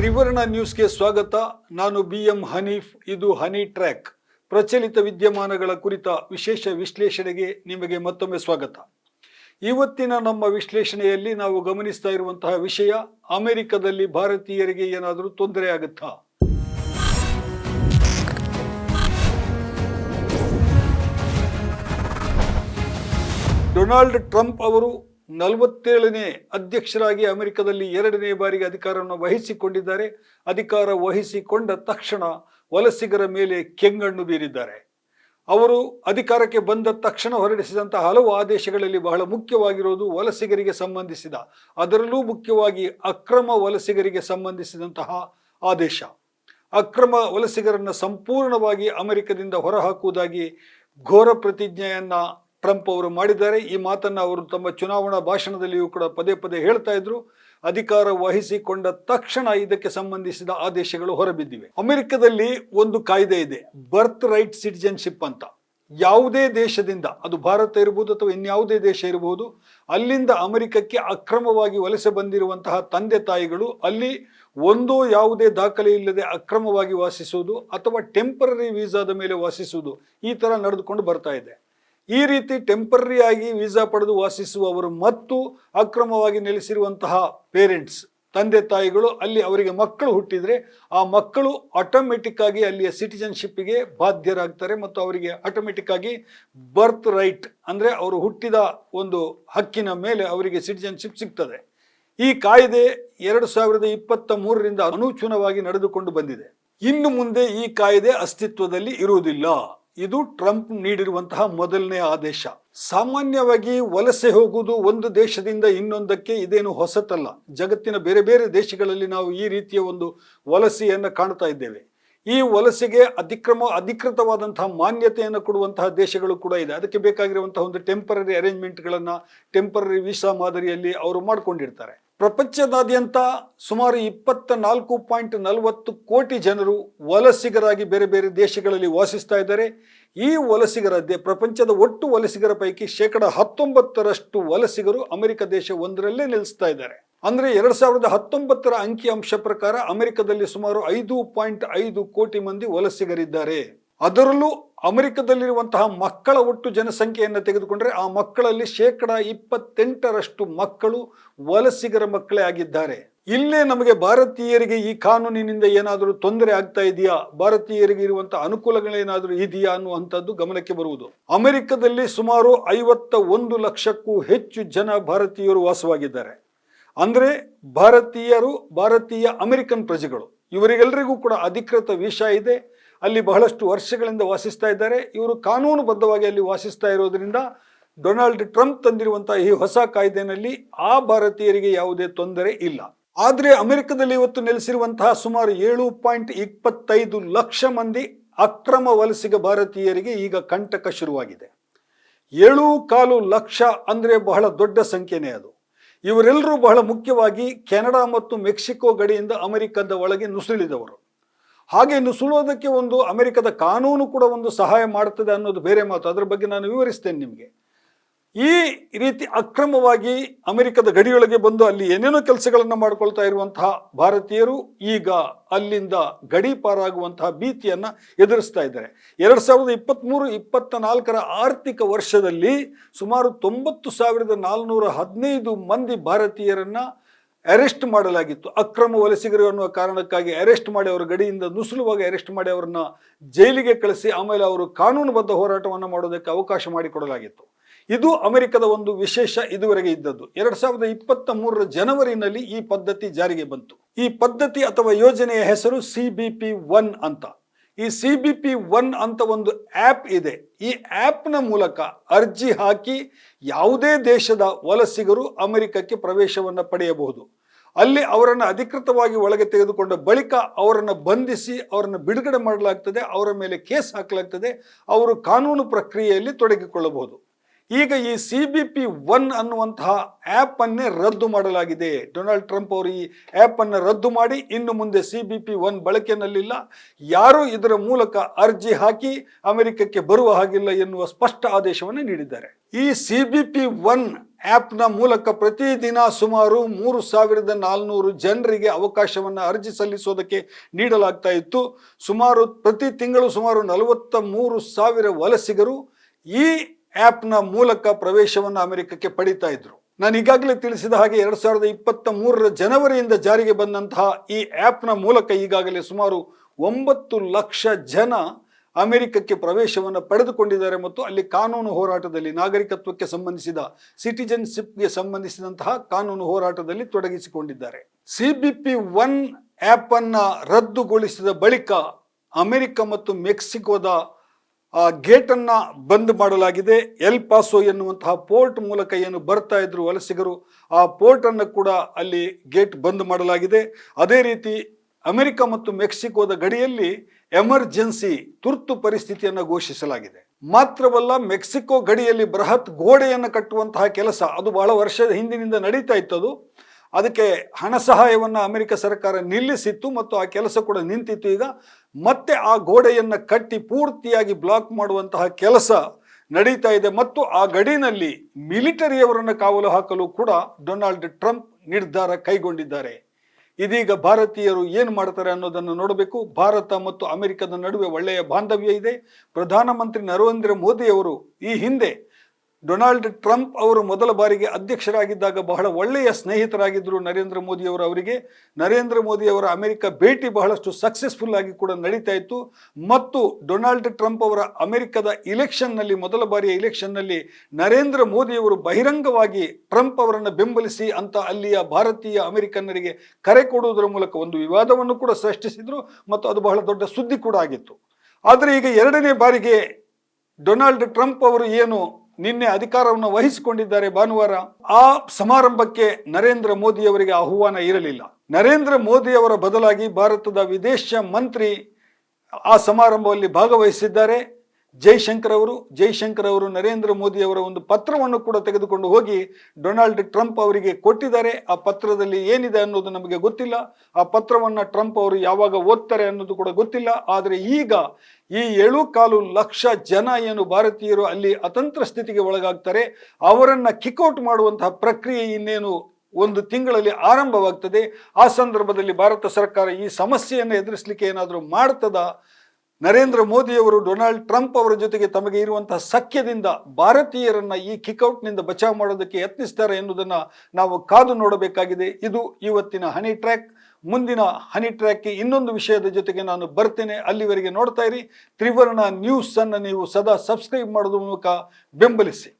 ತ್ರಿವರ್ಣ ನ್ಯೂಸ್ಗೆ ಸ್ವಾಗತ. ನಾನು ಬಿ ಎಂ ಹನೀಫ್. ಇದು ಹನಿ ಟ್ರ್ಯಾಕ್. ಪ್ರಚಲಿತ ವಿದ್ಯಮಾನಗಳ ಕುರಿತ ವಿಶೇಷ ವಿಶ್ಲೇಷಣೆಗೆ ನಿಮಗೆ ಮತ್ತೊಮ್ಮೆ ಸ್ವಾಗತ. ಇವತ್ತಿನ ನಮ್ಮ ವಿಶ್ಲೇಷಣೆಯಲ್ಲಿ ನಾವು ಗಮನಿಸ್ತಾ ಇರುವಂತಹ ವಿಷಯ, ಅಮೆರಿಕದಲ್ಲಿ ಭಾರತೀಯರಿಗೆ ಏನಾದರೂ ತೊಂದರೆ ಆಗುತ್ತಾ? ಡೊನಾಲ್ಡ್ ಟ್ರಂಪ್ ಅವರು ನಲವತ್ತೇಳನೇ ಅಧ್ಯಕ್ಷರಾಗಿ ಅಮೆರಿಕದಲ್ಲಿ ಎರಡನೇ ಬಾರಿಗೆ ಅಧಿಕಾರವನ್ನು ವಹಿಸಿಕೊಂಡಿದ್ದಾರೆ. ಅಧಿಕಾರ ವಹಿಸಿಕೊಂಡ ತಕ್ಷಣ ವಲಸಿಗರ ಮೇಲೆ ಕೆಂಗಣ್ಣು ಬೀರಿದ್ದಾರೆ. ಅವರು ಅಧಿಕಾರಕ್ಕೆ ಬಂದ ತಕ್ಷಣ ಹೊರಡಿಸಿದಂತಹ ಹಲವು ಆದೇಶಗಳಲ್ಲಿ ಬಹಳ ಮುಖ್ಯವಾಗಿರೋದು ವಲಸಿಗರಿಗೆ ಸಂಬಂಧಿಸಿದ, ಅದರಲ್ಲೂ ಮುಖ್ಯವಾಗಿ ಅಕ್ರಮ ವಲಸಿಗರಿಗೆ ಸಂಬಂಧಿಸಿದಂತಹ ಆದೇಶ. ಅಕ್ರಮ ವಲಸಿಗರನ್ನು ಸಂಪೂರ್ಣವಾಗಿ ಅಮೆರಿಕದಿಂದ ಹೊರಹಾಕುವುದಾಗಿ ಘೋರ ಪ್ರತಿಜ್ಞೆಯನ್ನ ಟ್ರಂಪ್ ಅವರು ಮಾಡಿದ್ದಾರೆ. ಈ ಮಾತನ್ನು ಅವರು ತಮ್ಮ ಚುನಾವಣಾ ಭಾಷಣದಲ್ಲಿಯೂ ಕೂಡ ಪದೇ ಪದೇ ಹೇಳ್ತಾ ಇದ್ರು. ಅಧಿಕಾರ ವಹಿಸಿಕೊಂಡ ತಕ್ಷಣ ಇದಕ್ಕೆ ಸಂಬಂಧಿಸಿದ ಆದೇಶಗಳು ಹೊರಬಿದ್ದಿವೆ. ಅಮೆರಿಕದಲ್ಲಿ ಒಂದು ಕಾಯ್ದೆ ಇದೆ, ಬರ್ತ್ ರೈಟ್ ಸಿಟಿಜನ್ಶಿಪ್ ಅಂತ. ಯಾವುದೇ ದೇಶದಿಂದ, ಅದು ಭಾರತ ಇರಬಹುದು ಅಥವಾ ಇನ್ಯಾವುದೇ ದೇಶ ಇರಬಹುದು ಅಲ್ಲಿಂದ ಅಮೆರಿಕಕ್ಕೆ ಅಕ್ರಮವಾಗಿ ವಲಸೆ ಬಂದಿರುವಂತಹ ತಂದೆ ತಾಯಿಗಳು ಅಲ್ಲಿ ಒಂದೋ ಯಾವುದೇ ದಾಖಲೆ ಇಲ್ಲದೆ ಅಕ್ರಮವಾಗಿ ವಾಸಿಸುವುದು ಅಥವಾ ಟೆಂಪರರಿ ವೀಸಾದ ಮೇಲೆ ವಾಸಿಸುವುದು ಈ ತರ ನಡೆದುಕೊಂಡು ಬರ್ತಾ ಇದೆ. ಈ ರೀತಿ ಟೆಂಪರರಿಯಾಗಿ ವೀಸಾ ಪಡೆದು ವಾಸಿಸುವವರು ಮತ್ತು ಅಕ್ರಮವಾಗಿ ನೆಲೆಸಿರುವಂತಹ ಪೇರೆಂಟ್ಸ್ ತಂದೆ ತಾಯಿಗಳು ಅಲ್ಲಿ ಅವರಿಗೆ ಮಕ್ಕಳು ಹುಟ್ಟಿದರೆ ಆ ಮಕ್ಕಳು ಆಟೋಮೆಟಿಕ್ ಆಗಿ ಅಲ್ಲಿಯ ಸಿಟಿಜನ್ಶಿಪ್ಗೆ ಬಾಧ್ಯರಾಗ್ತಾರೆ ಮತ್ತು ಅವರಿಗೆ ಆಟೋಮೆಟಿಕ್ ಆಗಿ ಬರ್ತ್ ರೈಟ್ ಅಂದರೆ ಅವರು ಹುಟ್ಟಿದ ಒಂದು ಹಕ್ಕಿನ ಮೇಲೆ ಅವರಿಗೆ ಸಿಟಿಜನ್ಶಿಪ್ ಸಿಗ್ತದೆ. ಈ ಕಾಯ್ದೆ ಎರಡು ಸಾವಿರದ ಇಪ್ಪತ್ತ ಮೂರರಿಂದ ಅನೂಚುನವಾಗಿ ನಡೆದುಕೊಂಡು ಬಂದಿದೆ. ಇನ್ನು ಮುಂದೆ ಈ ಕಾಯ್ದೆ ಅಸ್ತಿತ್ವದಲ್ಲಿ ಇರುವುದಿಲ್ಲ. ಇದು ಟ್ರಂಪ್ ನೀಡಿರುವಂತಹ ಮೊದಲನೇ ಆದೇಶ. ಸಾಮಾನ್ಯವಾಗಿ ವಲಸೆ ಹೋಗುವುದು ಒಂದು ದೇಶದಿಂದ ಇನ್ನೊಂದಕ್ಕೆ ಇದೇನು ಹೊಸತಲ್ಲ. ಜಗತ್ತಿನ ಬೇರೆ ಬೇರೆ ದೇಶಗಳಲ್ಲಿ ನಾವು ಈ ರೀತಿಯ ಒಂದು ವಲಸೆಯನ್ನು ಕಾಣ್ತಾ ಇದ್ದೇವೆ. ಈ ವಲಸೆಗೆ ಅತಿಕ್ರಮ, ಅಧಿಕೃತವಾದಂತಹ ಮಾನ್ಯತೆಯನ್ನು ಕೊಡುವಂತಹ ದೇಶಗಳು ಕೂಡ ಇದೆ. ಅದಕ್ಕೆ ಬೇಕಾಗಿರುವಂತಹ ಒಂದು ಟೆಂಪರರಿ ಅರೇಂಜ್ಮೆಂಟ್ಗಳನ್ನು ಟೆಂಪರರಿ ವೀಸಾ ಮಾದರಿಯಲ್ಲಿ ಅವರು ಮಾಡ್ಕೊಂಡಿರ್ತಾರೆ. ಪ್ರಪಂಚದಾದ್ಯಂತ ಸುಮಾರು ಇಪ್ಪತ್ತ ನಾಲ್ಕು ಪಾಯಿಂಟ್ ನಲವತ್ತು ಕೋಟಿ ಜನರು ವಲಸಿಗರಾಗಿ ಬೇರೆ ಬೇರೆ ದೇಶಗಳಲ್ಲಿ ವಾಸಿಸ್ತಾ ಇದ್ದಾರೆ. ಈ ವಲಸಿಗರ ಪ್ರಪಂಚದ ಒಟ್ಟು ವಲಸಿಗರ ಪೈಕಿ ಶೇಕಡ ಹತ್ತೊಂಬತ್ತರಷ್ಟು ವಲಸಿಗರು ಅಮೆರಿಕ ದೇಶ ಒಂದರಲ್ಲೇ ನೆಲೆಸ್ತಾ ಇದ್ದಾರೆ. ಅಂದ್ರೆ ಎರಡ್ ಸಾವಿರದ ಹತ್ತೊಂಬತ್ತರ ಅಂಕಿಅಂಶ ಪ್ರಕಾರ ಅಮೆರಿಕದಲ್ಲಿ ಸುಮಾರು ಐದು ಪಾಯಿಂಟ್ ಐದು ಕೋಟಿ ಮಂದಿ ವಲಸಿಗರಿದ್ದಾರೆ. ಅದರಲ್ಲೂ ಅಮೆರಿಕದಲ್ಲಿರುವಂತಹ ಮಕ್ಕಳ ಒಟ್ಟು ಜನಸಂಖ್ಯೆಯನ್ನು ತೆಗೆದುಕೊಂಡರೆ ಆ ಮಕ್ಕಳಲ್ಲಿ ಶೇಕಡ ಇಪ್ಪತ್ತೆಂಟರಷ್ಟು ಮಕ್ಕಳು ವಲಸಿಗರ ಮಕ್ಕಳೇ ಆಗಿದ್ದಾರೆ. ಇಲ್ಲೇ ನಮಗೆ ಭಾರತೀಯರಿಗೆ ಈ ಕಾನೂನಿನಿಂದ ಏನಾದರೂ ತೊಂದರೆ ಆಗ್ತಾ ಇದೆಯಾ? ಭಾರತೀಯರಿಗೆ ಇರುವಂತಹ ಅನುಕೂಲಗಳೇನಾದರೂ ಇದೆಯಾ ಅನ್ನುವಂಥದ್ದು ಗಮನಕ್ಕೆ ಬರುವುದು. ಅಮೆರಿಕದಲ್ಲಿ ಸುಮಾರು ಐವತ್ತ ಒಂದು ಲಕ್ಷಕ್ಕೂ ಹೆಚ್ಚು ಜನ ಭಾರತೀಯರು ವಾಸವಾಗಿದ್ದಾರೆ. ಅಂದರೆ ಭಾರತೀಯರು ಭಾರತೀಯ ಅಮೆರಿಕನ್ ಪ್ರಜೆಗಳು. ಇವರಿಗೆಲ್ಲರಿಗೂ ಕೂಡ ಅಧಿಕೃತ ವಿಷಯ ಇದೆ. ಅಲ್ಲಿ ಬಹಳಷ್ಟು ವರ್ಷಗಳಿಂದ ವಾಸಿಸ್ತಾ ಇದ್ದಾರೆ. ಇವರು ಕಾನೂನುಬದ್ಧವಾಗಿ ಅಲ್ಲಿ ವಾಸಿಸ್ತಾ ಇರೋದ್ರಿಂದ ಡೊನಾಲ್ಡ್ ಟ್ರಂಪ್ ತಂದಿರುವಂತಹ ಈ ಹೊಸ ಕಾಯ್ದೆನಲ್ಲಿ ಆ ಭಾರತೀಯರಿಗೆ ಯಾವುದೇ ತೊಂದರೆ ಇಲ್ಲ. ಆದರೆ ಅಮೆರಿಕದಲ್ಲಿ ಇವತ್ತು ನೆಲೆಸಿರುವಂತಹ ಸುಮಾರು ಏಳು ಪಾಯಿಂಟ್ ಇಪ್ಪತ್ತೈದು ಲಕ್ಷ ಮಂದಿ ಅಕ್ರಮ ವಲಸಿಗ ಭಾರತೀಯರಿಗೆ ಈಗ ಕಂಟಕ ಶುರುವಾಗಿದೆ. ಏಳು ಕಾಲು ಲಕ್ಷ ಅಂದರೆ ಬಹಳ ದೊಡ್ಡ ಸಂಖ್ಯೆನೇ ಅದು. ಇವರೆಲ್ಲರೂ ಬಹಳ ಮುಖ್ಯವಾಗಿ ಕೆನಡಾ ಮತ್ತು ಮೆಕ್ಸಿಕೋ ಗಡಿಯಿಂದ ಅಮೆರಿಕದ ಒಳಗೆ ನುಸುಳಿದವರು. ಹಾಗೆ ನುಸುಳೋದಕ್ಕೆ ಒಂದು ಅಮೆರಿಕದ ಕಾನೂನು ಕೂಡ ಒಂದು ಸಹಾಯ ಮಾಡುತ್ತದೆ ಅನ್ನೋದು ಬೇರೆ ಮಾತು. ಅದರ ಬಗ್ಗೆ ನಾನು ವಿವರಿಸ್ತೇನೆ ನಿಮಗೆ. ಈ ರೀತಿ ಅಕ್ರಮವಾಗಿ ಅಮೆರಿಕದ ಗಡಿಯೊಳಗೆ ಬಂದು ಅಲ್ಲಿ ಏನೇನೋ ಕೆಲಸಗಳನ್ನು ಮಾಡಿಕೊಳ್ತಾ ಇರುವಂತಹ ಭಾರತೀಯರು ಈಗ ಅಲ್ಲಿಂದ ಗಡಿ ಪಾರಾಗುವಂತಹ ಭೀತಿಯನ್ನು ಎದುರಿಸ್ತಾ ಇದ್ದಾರೆ. ಎರಡು ಸಾವಿರದ ಇಪ್ಪತ್ತ್ಮೂರು ಇಪ್ಪತ್ತ ನಾಲ್ಕರ ಆರ್ಥಿಕ ವರ್ಷದಲ್ಲಿ ಸುಮಾರು ತೊಂಬತ್ತು ಸಾವಿರದ ನಾಲ್ನೂರ ಹದಿನೈದು ಮಂದಿ ಭಾರತೀಯರನ್ನ ಅರೆಸ್ಟ್ ಮಾಡಲಾಗಿತ್ತು. ಅಕ್ರಮ ವಲಸಿಗರು ಅನ್ನುವ ಕಾರಣಕ್ಕಾಗಿ ಅರೆಸ್ಟ್ ಮಾಡಿ ಅವರ ಗಡಿಯಿಂದ ನುಸುಳುವಾಗಿ ಅರೆಸ್ಟ್ ಮಾಡಿ ಅವರನ್ನ ಜೈಲಿಗೆ ಕಳಿಸಿ, ಆಮೇಲೆ ಅವರು ಕಾನೂನುಬದ್ಧ ಹೋರಾಟವನ್ನು ಮಾಡೋದಕ್ಕೆ ಅವಕಾಶ ಮಾಡಿಕೊಡಲಾಗಿತ್ತು. ಇದು ಅಮೆರಿಕದ ಒಂದು ವಿಶೇಷ ಇದುವರೆಗೆ ಇದ್ದದ್ದು. ಎರಡ್ ಸಾವಿರದ ಇಪ್ಪತ್ತ ಮೂರರ ಜನವರಿನಲ್ಲಿ ಈ ಪದ್ಧತಿ ಜಾರಿಗೆ ಬಂತು. ಈ ಪದ್ಧತಿ ಅಥವಾ ಯೋಜನೆಯ ಹೆಸರು ಸಿ ಬಿ ಪಿ ಒನ್ ಅಂತ. ಈ ಸಿ ಬಿ ಪಿ ಒನ್ ಅಂತ ಒಂದು ಆ್ಯಪ್ ಇದೆ. ಈ ಆ್ಯಪ್ನ ಮೂಲಕ ಅರ್ಜಿ ಹಾಕಿ ಯಾವುದೇ ದೇಶದ ವಲಸಿಗರು ಅಮೆರಿಕಕ್ಕೆ ಪ್ರವೇಶವನ್ನು ಪಡೆಯಬಹುದು. ಅಲ್ಲಿ ಅವರನ್ನು ಅಧಿಕೃತವಾಗಿ ಒಳಗೆ ತೆಗೆದುಕೊಂಡ ಬಳಿಕ ಅವರನ್ನು ಬಂಧಿಸಿ ಅವರನ್ನು ಬಿಡುಗಡೆ ಮಾಡಲಾಗ್ತದೆ, ಅವರ ಮೇಲೆ ಕೇಸ್ ಹಾಕಲಾಗ್ತದೆ, ಅವರು ಕಾನೂನು ಪ್ರಕ್ರಿಯೆಯಲ್ಲಿ ತೊಡಗಿಕೊಳ್ಳಬಹುದು. ಈಗ ಈ ಸಿ ಬಿ ಪಿ ಒನ್ ಅನ್ನುವಂತಹ ಆ್ಯಪ್ ಅನ್ನೇ ರದ್ದು ಮಾಡಲಾಗಿದೆ. ಡೊನಾಲ್ಡ್ ಟ್ರಂಪ್ ಅವರು ಈ ಆ್ಯಪ್ ಅನ್ನು ರದ್ದು ಮಾಡಿ ಇನ್ನು ಮುಂದೆ ಸಿ ಬಿ ಪಿ ಒನ್ ಬಳಕೆಯಲ್ಲಿಲ್ಲ ಯಾರೂ ಇದರ ಮೂಲಕ ಅರ್ಜಿ ಹಾಕಿ ಅಮೆರಿಕಕ್ಕೆ ಬರುವ ಹಾಗಿಲ್ಲ ಎನ್ನುವ ಸ್ಪಷ್ಟ ಆದೇಶವನ್ನು ನೀಡಿದ್ದಾರೆ. ಈ ಸಿ ಬಿ ಪಿ ಒನ್ ಆ್ಯಪ್ನ ಮೂಲಕ ಪ್ರತಿದಿನ ಸುಮಾರು ಮೂರು ಸಾವಿರದ ನಾಲ್ನೂರು ಜನರಿಗೆ ಅವಕಾಶವನ್ನು ಅರ್ಜಿ ಸಲ್ಲಿಸೋದಕ್ಕೆ ನೀಡಲಾಗ್ತಾ ಇತ್ತು. ಸುಮಾರು ಪ್ರತಿ ತಿಂಗಳು ಸುಮಾರು ನಲವತ್ತ ಮೂರು ಸಾವಿರ ವಲಸಿಗರು ಈ ಆ್ಯಪ್ನ ಮೂಲಕ ಪ್ರವೇಶವನ್ನು ಅಮೆರಿಕಕ್ಕೆ ಪಡಿತಾ ಇದ್ರು. ನಾನು ಈಗಾಗಲೇ ತಿಳಿಸಿದ ಹಾಗೆ ಎರಡು ಸಾವಿರದ ಇಪ್ಪತ್ತ ಮೂರರ ಜನವರಿಯಿಂದ ಜಾರಿಗೆ ಬಂದಂತಹ ಈ ಆ್ಯಪ್ನ ಮೂಲಕ ಈಗಾಗಲೇ ಸುಮಾರು ಒಂಬತ್ತು ಲಕ್ಷ ಜನ ಅಮೆರಿಕಕ್ಕೆ ಪ್ರವೇಶವನ್ನು ಪಡೆದುಕೊಂಡಿದ್ದಾರೆ ಮತ್ತು ಅಲ್ಲಿ ಕಾನೂನು ಹೋರಾಟದಲ್ಲಿ ನಾಗರಿಕತ್ವಕ್ಕೆ ಸಂಬಂಧಿಸಿದ, ಸಿಟಿಜನ್ಶಿಪ್ಗೆ ಸಂಬಂಧಿಸಿದಂತಹ ಕಾನೂನು ಹೋರಾಟದಲ್ಲಿ ತೊಡಗಿಸಿಕೊಂಡಿದ್ದಾರೆ. ಸಿ ಬಿ ಪಿ ಒನ್ ಆ್ಯಪನ್ನು ರದ್ದುಗೊಳಿಸಿದ ಬಳಿಕ ಅಮೆರಿಕ ಮತ್ತು ಮೆಕ್ಸಿಕೋದ ಗೇಟನ್ನು ಬಂದ್ ಮಾಡಲಾಗಿದೆ. ಎಲ್ ಪಾಸೋ ಎನ್ನುವಂತಹ ಪೋರ್ಟ್ ಮೂಲಕ ಏನು ಬರ್ತಾ ಇದ್ರು ವಲಸಿಗರು, ಆ ಪೋರ್ಟನ್ನು ಕೂಡ ಅಲ್ಲಿ ಗೇಟ್ ಬಂದ್ ಮಾಡಲಾಗಿದೆ. ಅದೇ ರೀತಿ ಅಮೆರಿಕ ಮತ್ತು ಮೆಕ್ಸಿಕೋದ ಗಡಿಯಲ್ಲಿ ಎಮರ್ಜೆನ್ಸಿ ತುರ್ತು ಪರಿಸ್ಥಿತಿಯನ್ನು ಘೋಷಿಸಲಾಗಿದೆ. ಮಾತ್ರವಲ್ಲ, ಮೆಕ್ಸಿಕೋ ಗಡಿಯಲ್ಲಿ ಬೃಹತ್ ಗೋಡೆಯನ್ನು ಕಟ್ಟುವಂತಹ ಕೆಲಸ ಅದು ಬಹಳ ವರ್ಷದ ಹಿಂದಿನಿಂದ ನಡೀತಾ ಅದು ಅದಕ್ಕೆ ಹಣ ಸಹಾಯವನ್ನು ಅಮೆರಿಕ ಸರ್ಕಾರ ನಿಲ್ಲಿಸಿತ್ತು ಮತ್ತು ಆ ಕೆಲಸ ಕೂಡ ನಿಂತಿತ್ತು. ಈಗ ಮತ್ತೆ ಆ ಗೋಡೆಯನ್ನು ಕಟ್ಟಿ ಪೂರ್ತಿಯಾಗಿ ಬ್ಲಾಕ್ ಮಾಡುವಂತಹ ಕೆಲಸ ನಡೀತಾ ಇದೆ. ಮತ್ತು ಆ ಗಡಿನಲ್ಲಿ ಮಿಲಿಟರಿಯವರನ್ನು ಕಾವಲು ಹಾಕಲು ಕೂಡ ಡೊನಾಲ್ಡ್ ಟ್ರಂಪ್ ನಿರ್ಧಾರ ಕೈಗೊಂಡಿದ್ದಾರೆ. ಇದೀಗ ಭಾರತೀಯರು ಏನು ಮಾಡ್ತಾರೆ ಅನ್ನೋದನ್ನು ನೋಡಬೇಕು. ಭಾರತ ಮತ್ತು ಅಮೆರಿಕದ ನಡುವೆ ಒಳ್ಳೆಯ ಬಾಂಧವ್ಯ ಇದೆ. ಪ್ರಧಾನಮಂತ್ರಿ ನರೇಂದ್ರ ಮೋದಿಯವರು ಈ ಹಿಂದೆ ಡೊನಾಲ್ಡ್ ಟ್ರಂಪ್ ಅವರು ಮೊದಲ ಬಾರಿಗೆ ಅಧ್ಯಕ್ಷರಾಗಿದ್ದಾಗ ಬಹಳ ಒಳ್ಳೆಯ ಸ್ನೇಹಿತರಾಗಿದ್ದರು ನರೇಂದ್ರ ಮೋದಿಯವರು ಅವರಿಗೆ. ನರೇಂದ್ರ ಮೋದಿ ಅವರ ಅಮೆರಿಕ ಭೇಟಿ ಬಹಳಷ್ಟು ಸಕ್ಸಸ್ಫುಲ್ ಆಗಿ ಕೂಡ ನಡೀತಾ ಇತ್ತು. ಮತ್ತು ಡೊನಾಲ್ಡ್ ಟ್ರಂಪ್ ಅವರ ಅಮೆರಿಕದ ಇಲೆಕ್ಷನ್ನಲ್ಲಿ ಮೊದಲ ಬಾರಿಯ ಇಲೆಕ್ಷನ್ನಲ್ಲಿ ನರೇಂದ್ರ ಮೋದಿಯವರು ಬಹಿರಂಗವಾಗಿ ಟ್ರಂಪ್ ಅವರನ್ನು ಬೆಂಬಲಿಸಿ ಅಂತ ಅಲ್ಲಿಯ ಭಾರತೀಯ ಅಮೆರಿಕನ್ನರಿಗೆ ಕರೆ ಕೊಡುವುದರ ಮೂಲಕ ಒಂದು ವಿವಾದವನ್ನು ಕೂಡ ಸೃಷ್ಟಿಸಿದರು ಮತ್ತು ಅದು ಬಹಳ ದೊಡ್ಡ ಸುದ್ದಿ ಕೂಡ ಆಗಿತ್ತು. ಆದರೆ ಈಗ ಎರಡನೇ ಬಾರಿಗೆ ಡೊನಾಲ್ಡ್ ಟ್ರಂಪ್ ಅವರು ಏನು ನಿನ್ನೆ ಅಧಿಕಾರವನ್ನು ವಹಿಸಿಕೊಂಡಿದ್ದಾರೆ ಭಾನುವಾರ. ಆ ಸಮಾರಂಭಕ್ಕೆ ನರೇಂದ್ರ ಮೋದಿ ಅವರಿಗೆ ಆಹ್ವಾನ ಇರಲಿಲ್ಲ. ನರೇಂದ್ರ ಮೋದಿ ಅವರ ಬದಲಾಗಿ ಭಾರತದ ವಿದೇಶ ಮಂತ್ರಿ ಆ ಸಮಾರಂಭದಲ್ಲಿ ಭಾಗವಹಿಸಿದ್ದಾರೆ. ಜೈಶಂಕರ್ ಅವರು ಜೈಶಂಕರ್ ಅವರು ನರೇಂದ್ರ ಮೋದಿ ಅವರ ಒಂದು ಪತ್ರವನ್ನು ಕೂಡ ತೆಗೆದುಕೊಂಡು ಹೋಗಿ ಡೊನಾಲ್ಡ್ ಟ್ರಂಪ್ ಅವರಿಗೆ ಕೊಟ್ಟಿದ್ದಾರೆ. ಆ ಪತ್ರದಲ್ಲಿ ಏನಿದೆ ಅನ್ನೋದು ನಮಗೆ ಗೊತ್ತಿಲ್ಲ. ಆ ಪತ್ರವನ್ನು ಟ್ರಂಪ್ ಅವರು ಯಾವಾಗ ಓದ್ತಾರೆ ಅನ್ನೋದು ಕೂಡ ಗೊತ್ತಿಲ್ಲ. ಆದರೆ ಈಗ ಈ ಏಳು ಕಾಲು ಲಕ್ಷ ಜನ ಏನು ಭಾರತೀಯರು ಅಲ್ಲಿ ಅತಂತ್ರ ಸ್ಥಿತಿಗೆ ಒಳಗಾಗ್ತಾರೆ, ಅವರನ್ನು ಕಿಕ್ಔಟ್ ಮಾಡುವಂತಹ ಪ್ರಕ್ರಿಯೆ ಇನ್ನೇನು ಒಂದು ತಿಂಗಳಲ್ಲಿ ಆರಂಭವಾಗ್ತದೆ. ಆ ಸಂದರ್ಭದಲ್ಲಿ ಭಾರತ ಸರ್ಕಾರ ಈ ಸಮಸ್ಯೆಯನ್ನು ಎದುರಿಸಲಿಕ್ಕೆ ಏನಾದರೂ ಮಾಡ್ತದ? ನರೇಂದ್ರ ಮೋದಿಯವರು ಡೊನಾಲ್ಡ್ ಟ್ರಂಪ್ ಅವರ ಜೊತೆಗೆ ತಮಗೆ ಇರುವಂತಹ ಸಖ್ಯದಿಂದ ಭಾರತೀಯರನ್ನ ಈ ಕಿಕ್ಔಟ್ನಿಂದ ಬಚಾವ್ ಮಾಡೋದಕ್ಕೆ ಯತ್ನಿಸ್ತಾರೆ ಎನ್ನುವುದನ್ನ ನಾವು ಕಾದು ನೋಡಬೇಕಾಗಿದೆ. ಇದು ಇವತ್ತಿನ ಹನಿ ಟ್ರ್ಯಾಕ್. ಮುಂದಿನ ಹನಿ ಟ್ರ್ಯಾಕ್ಗೆ ಇನ್ನೊಂದು ವಿಷಯದ ಜೊತೆಗೆ ನಾನು ಬರ್ತೇನೆ. ಅಲ್ಲಿವರೆಗೆ ನೋಡ್ತಾ ಇರಿ. ತ್ರಿವರ್ಣ ನ್ಯೂಸನ್ನು ನೀವು ಸದಾ ಸಬ್ಸ್ಕ್ರೈಬ್ ಮಾಡೋದ್ರ ಮೂಲಕ ಬೆಂಬಲಿಸಿ.